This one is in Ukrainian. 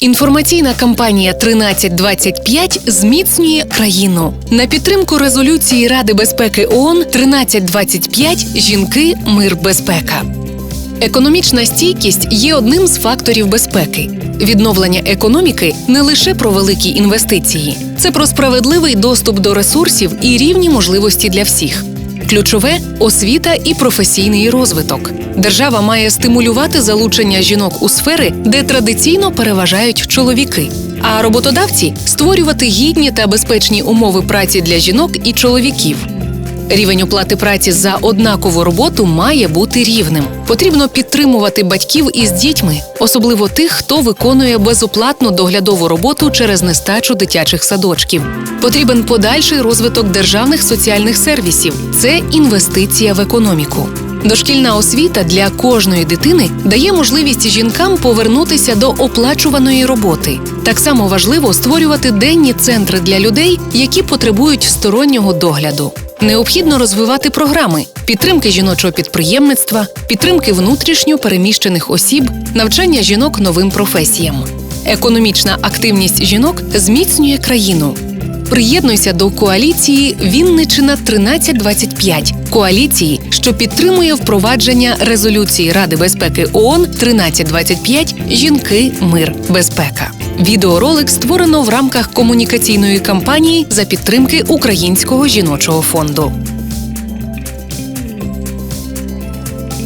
Інформаційна кампанія «1325» зміцнює країну на підтримку резолюції Ради безпеки ООН «1325. Жінки, мир, безпека. Економічна стійкість є одним з факторів безпеки. Відновлення економіки не лише про великі інвестиції, це про справедливий доступ до ресурсів і рівні можливості для всіх. Ключове освіта і професійний розвиток. Держава має стимулювати залучення жінок у сфери, де традиційно переважають чоловіки. А роботодавці створювати гідні та безпечні умови праці для жінок і чоловіків. Рівень оплати праці за однакову роботу має бути рівним. Потрібно підтримувати батьків із дітьми, особливо тих, хто виконує безоплатну доглядову роботу через нестачу дитячих садочків. Потрібен подальший розвиток державних соціальних сервісів. Це інвестиція в економіку. Дошкільна освіта для кожної дитини дає можливість жінкам повернутися до оплачуваної роботи. Так само важливо створювати денні центри для людей, які потребують стороннього догляду. Необхідно розвивати програми підтримки жіночого підприємництва, підтримки внутрішньо переміщених осіб, навчання жінок новим професіям. Економічна активність жінок зміцнює країну. Приєднуйся до коаліції Вінничина 1325 коаліції, що підтримує впровадження резолюції Ради безпеки ООН 1325 Жінки, мир, безпека. Відеоролик створено в рамках комунікаційної кампанії за підтримки Українського жіночого фонду.